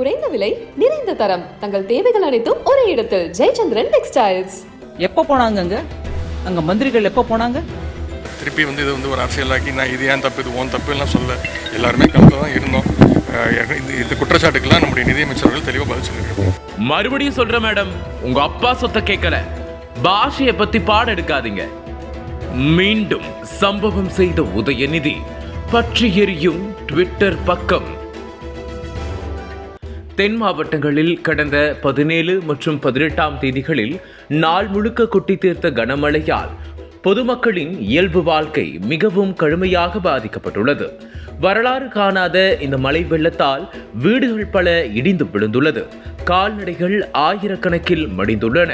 குறைந்த விலை நிறைந்த தரம். தங்கள் தேவைகள் அனைத்தும் ஒரே இடத்தில். ஜெயச்சந்திரன் டெக்ஸ்டைல்ஸ் எப்போ போனாங்க அங்க? அங்க மந்திரிகள் எப்போ போனாங்க? திருப்பி வந்து இது வந்து ஒரு அரசியலாக்கி நான் இது ஏன் தப்பு இது ஓன் தப்பு எல்லாம் சொல்ல. எல்லாருமே கலந்து தான் இருந்தோம். அஹ் இந்த இந்த குற்றச்சாட்டுக்கெல்லாம் நம்முடைய நிதியமைச்சர்கள் தெளிவாக பதில் சொல்லியிருக்காங்க மறுபடியும் சொல்றேன் மேடம். உங்க அப்பா சொத்த கேட்கல. பாஷையை பத்தி பாடம் எடுக்காதீங்க மீண்டும் சம்பவம் செய்த உதயநிதி பற்றி எரியும் ட்விட்டர் பக்கம் தென் மாவட்டங்களில் கடந்த பதினேழு மற்றும் பதினெட்டாம் தேதிகளில் நாள் முழுக்க கொட்டி தீர்த்த கனமழையால் பொதுமக்களின் இயல்பு வாழ்க்கை மிகவும் கடுமையாக பாதிக்கப்பட்டுள்ளது. வரலாறு காணாத இந்த மழை வெள்ளத்தால் வீடுகள் பல இடிந்து விழுந்துள்ளது. கால்நடைகள் ஆயிரக்கணக்கில் மடிந்துள்ளன.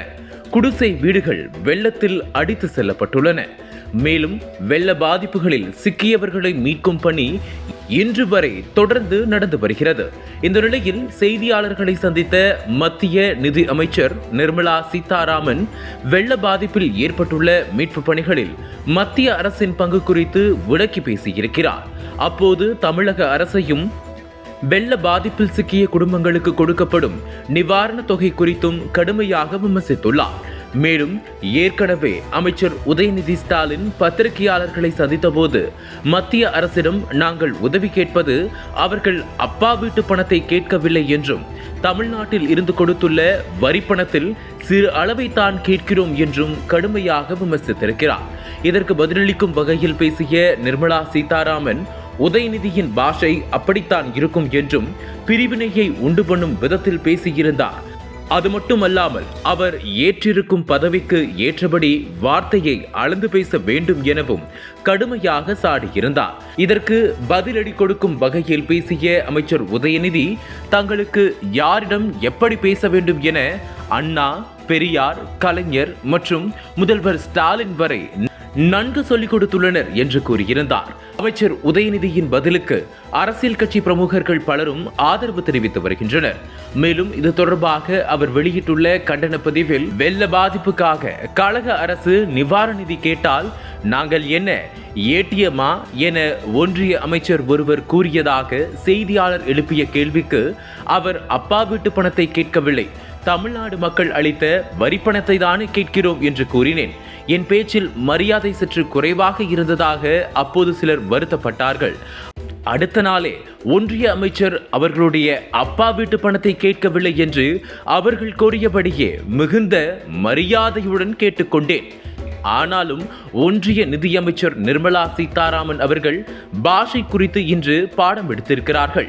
குடிசை வீடுகள் வெள்ளத்தில் அடித்து செல்லப்பட்டுள்ளன. மேலும் வெள்ள பாதிப்புகளில் சிக்கியவர்களை மீட்கும் பணி இன்று வரை தொடர்ந்து நடந்து வருகிறது. இந்த நிலையில் செய்தியாளர்களை சந்தித்த மத்திய நிதி அமைச்சர் நிர்மலா சீதாராமன் வெள்ள பாதிப்பில் ஏற்பட்டுள்ள மீட்பு பணிகளில் மத்திய அரசின் பங்கு குறித்து விளக்கி பேசியிருக்கிறார். அப்போது தமிழக அரசையும் வெள்ள பாதிப்பில் சிக்கிய குடும்பங்களுக்கு கொடுக்கப்படும் நிவாரணத் தொகை குறித்தும் கடுமையாக விமர்சித்துள்ளார். மேலும் ஏற்கனவே அமைச்சர் உதயநிதி ஸ்டாலின் பத்திரிகையாளர்களை சந்தித்தபோது மத்திய அரசிடம் நாங்கள் உதவி கேட்பது அவர்கள் அப்பா வீட்டு பணத்தை கேட்கவில்லை என்றும் தமிழ்நாட்டில் இருந்து கொடுத்துள்ள வரி பணத்தில் சிறு அளவை தான் கேட்கிறோம் என்றும் கடுமையாக விமர்சித்திருக்கிறார். இதற்கு பதிலளிக்கும் வகையில் பேசிய நிர்மலா சீதாராமன் உதயநிதியின் பாஷை அப்படித்தான் இருக்கும் என்றும் பிரிவினையை உண்டு பண்ணும் விதத்தில் பேசியிருந்தார். அது மட்டுமல்லாமல் அவர் ஏற்றிருக்கும் பதவிக்கு ஏற்றபடி வார்த்தையை அளந்து பேச வேண்டும் எனவும் கடுமையாக சாடியிருந்தார். இதற்கு பதிலடி கொடுக்கும் வகையில் பேசிய அமைச்சர் உதயநிதி தங்களுக்கு யாரிடம் எப்படி பேச வேண்டும் என அண்ணா பெரியார் கலைஞர் மற்றும் முதல்வர் ஸ்டாலின் வரை நன்கு சொல்லிக் கொடுத்துள்ளனர் என்று கூறியிருந்தார். அமைச்சர் உதயநிதியின் பதிலுக்கு அரசியல் கட்சி பிரமுகர்கள் பலரும் ஆதரவு தெரிவித்து வருகின்றனர். மேலும் இது தொடர்பாக அவர் வெளியிட்டுள்ள கண்டன பதிவில் வெள்ள பாதிப்புக்காக கழக அரசு நிவாரண நிதி கேட்டால் நாங்கள் என்ன ஏடிஎம்மா என ஒன்றிய அமைச்சர் ஒருவர் கூறியதாக செய்தியாளர் எழுப்பிய கேள்விக்கு அவர் அப்பா வீட்டு பணத்தை கேட்கவில்லை. தமிழ்நாடு மக்கள் அளித்த வரி பணத்தை தானே கேட்கிறோம் என்று கூறினேன். என் பேச்சில் மரியாதை சற்று குறைவாக இருந்ததாக அப்போது சிலர் வருத்தப்பட்டார்கள். அடுத்த நாளே ஒன்றிய அமைச்சர் அவர்களுடைய அப்பா வீட்டு பணத்தை கேட்கவில்லை என்று அவர்கள் கோரியபடியே மிகுந்த மரியாதையுடன் கேட்டுக்கொண்டேன். ஆனாலும் ஒன்றிய நிதியமைச்சர் நிர்மலா சீதாராமன் அவர்கள் பாஷை குறித்து இன்று பாடம் எடுத்திருக்கிறார்கள்.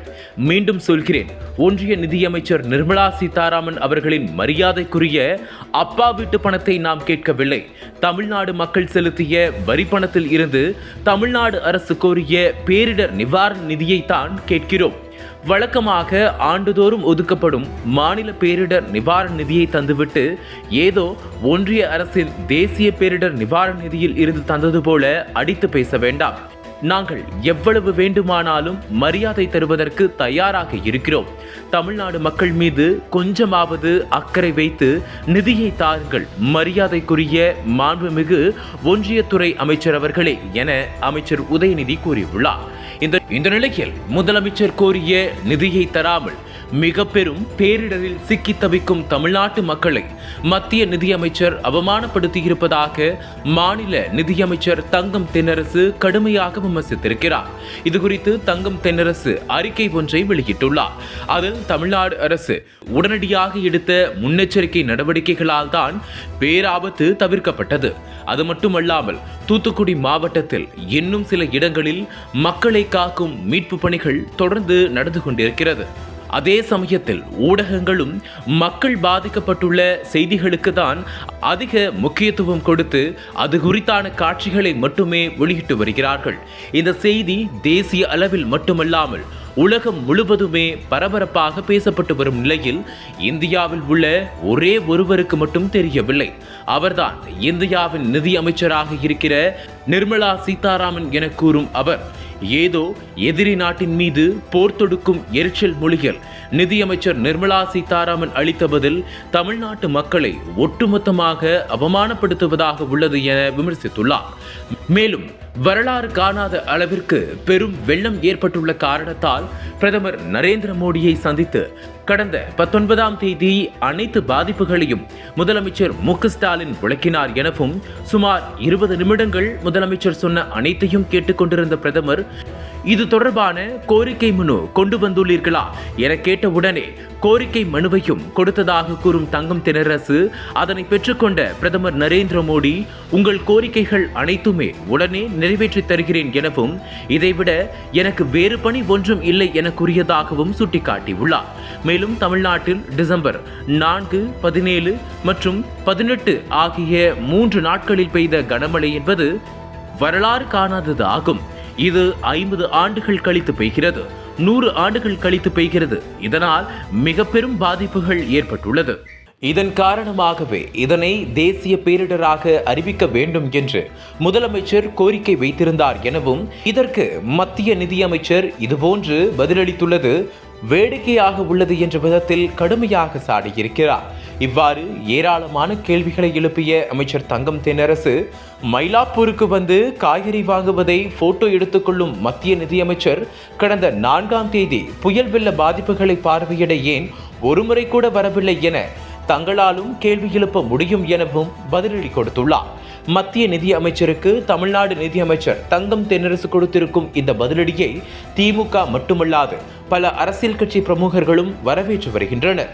மீண்டும் சொல்கிறேன் ஒன்றிய நிதியமைச்சர் நிர்மலா சீதாராமன் அவர்களின் மரியாதைக்குரிய அப்பா வீட்டு பணத்தை நாம் கேட்கவில்லை. தமிழ்நாடு மக்கள் செலுத்திய வரி பணத்தில் இருந்து தமிழ்நாடு அரசு கோரிய பேரிடர் நிவாரண நிதியைத்தான் கேட்கிறோம். வழக்கமாக ஆண்டுதோறும் ஒதுக்கப்படும் மாநில பேரிடர் நிவாரண நிதியை தந்துவிட்டு ஏதோ ஒன்றிய அரசின் தேசிய பேரிடர் நிவாரண நிதியில் இருந்து தந்தது போல அடித்து பேச வேண்டாம். நாங்கள் எவ்வளவு வேண்டுமானாலும் மரியாதை தருவதற்கு தயாராக இருக்கிறோம். தமிழ்நாடு மக்கள் மீது கொஞ்சமாவது அக்கறை வைத்து நிதியை தாருங்கள். மரியாதைக்குரிய மாண்புமிகு ஒன்றியத்துறை அமைச்சர் அவர்களே என அமைச்சர் உதயநிதி கூறியுள்ளார். இந்த இந்த நிலையில் முதலமைச்சர் கோரிய நிதியை தராமல் மிக பெரும் பேரிடரில் சிக்கி தவிக்கும் தமிழ்நாட்டு மக்களை மத்திய நிதியமைச்சர் அவமானப்படுத்தியிருப்பதாக மாநில நிதியமைச்சர் தங்கம் தென்னரசு கடுமையாக விமர்சித்திருக்கிறார். இதுகுறித்து தங்கம் தென்னரசு அறிக்கை ஒன்றை வெளியிட்டுள்ளார். அதில் தமிழ்நாடு அரசு உடனடியாக எடுத்த முன்னெச்சரிக்கை நடவடிக்கைகளால் தான் பேராபத்து தவிர்க்கப்பட்டது. அது மட்டுமல்லாமல் தூத்துக்குடி மாவட்டத்தில் இன்னும் சில இடங்களில் மக்களை காக்கும் மீட்பு பணிகள் தொடர்ந்து நடந்து கொண்டிருக்கிறது. அதே சமயத்தில் ஊடகங்களும் மக்கள் பாதிக்கப்பட்டுள்ள செய்திகளுக்கு தான் அதிக முக்கியத்துவம் கொடுத்து அது குறித்தான காட்சிகளை மட்டுமே வெளியிட்டு வருகிறார்கள். இந்த செய்தி தேசிய அளவில் மட்டுமல்லாமல் உலகம் முழுவதுமே பரபரப்பாக பேசப்பட்டு வரும் நிலையில் இந்தியாவில் உள்ள ஒரே ஒருவருக்கு மட்டும் தெரியவில்லை. அவர்தான் இந்தியாவின் நிதி அமைச்சராக இருக்கிற நிர்மலா சீதாராமன் என கூறும் அவர். ஏதோ எதிரி நாட்டின் மீது போர் தொடுக்கும் எரிச்சல் மொழிகள். நிதியமைச்சர் நிர்மலா சீதாராமன் அளித்த பதில் தமிழ்நாட்டு மக்களை ஒட்டுமொத்தமாக அவமானப்படுத்துவதாக உள்ளது என விமர்சித்துள்ளார். மேலும் வரலாறு காணாத அளவிற்கு பெரும் வெள்ளம் ஏற்பட்டுள்ள காரணத்தால் பிரதமர் நரேந்திர மோடியை சந்தித்து கடந்த பத்தொன்பதாம் தேதி அனைத்து பாதிப்புகளையும் முதலமைச்சர் மு ஸ்டாலின் விளக்கினார் எனவும் சுமார் இருபது நிமிடங்கள் முதலமைச்சர் சொன்ன அனைத்தையும் கேட்டுக்கொண்டிருந்த பிரதமர் இது தொடர்பான கோரிக்கை மனு கொண்டு வந்துள்ளீர்களா என கேட்டவுடனே கோரிக்கை மனுவையும் கொடுத்ததாக கூறும் தங்கம் தினரசு அதனை பெற்றுக்கொண்ட பிரதமர் நரேந்திர மோடி உங்கள் கோரிக்கைகள் அனைத்துமே உடனே நிறைவேற்றி தருகிறேன் எனவும் இதைவிட எனக்கு வேறு பணி ஒன்றும் இல்லை என கூறியதாகவும் சுட்டிக்காட்டியுள்ளார். மேலும் தமிழ்நாட்டில் டிசம்பர் நான்கு பதினேழு மற்றும் பதினெட்டு ஆகிய மூன்று நாட்களில் பெய்த கனமழை என்பது வரலாறு காணாதது ஆகும் இது ஐம்பது ஆண்டுகள் கழித்து பெய்கிறது. நூறு ஆண்டுகள் கழித்து பெய்கிறது. இதனால் மிக பெரும் பாதிப்புகள் ஏற்பட்டுள்ளது. இதன் காரணமாகவே இதனை தேசிய பேரிடராக அறிவிக்க வேண்டும் என்று முதலமைச்சர் கோரிக்கை வைத்திருந்தார் எனவும் இதற்கு மத்திய நிதியமைச்சர் இதுபோன்று பதிலளித்துள்ளது. வேடிக்கையாக உள்ளது என்ற விதத்தில் கடுமையாக சாடியிருக்கிறார். இவ்வாறு ஏராளமான கேள்விகளை எழுப்பிய அமைச்சர் தங்கம் தென்னரசு மயிலாப்பூருக்கு வந்து காய்கறி வாங்குவதை போட்டோ எடுத்துக்கொள்ளும் மத்திய நிதியமைச்சர் கடந்த நான்காம் தேதி புயல் வெள்ள பாதிப்புகளை பார்வையிட ஏன் ஒருமுறை கூட வரவில்லை என தங்களாலும் கேள்வி எழுப்ப முடியும் எனவும் பதிலடி கொடுத்துள்ளார். மத்திய நிதி அமைச்சருக்கு தமிழ்நாடு நிதி அமைச்சர் தங்கம் தென்னரசு கொடுத்திருக்கும் இந்த பதிலடியை திமுக மட்டுமல்லாது பல அரசியல் கட்சி பிரமுகர்களும் வரவேற்று வருகின்றனர்.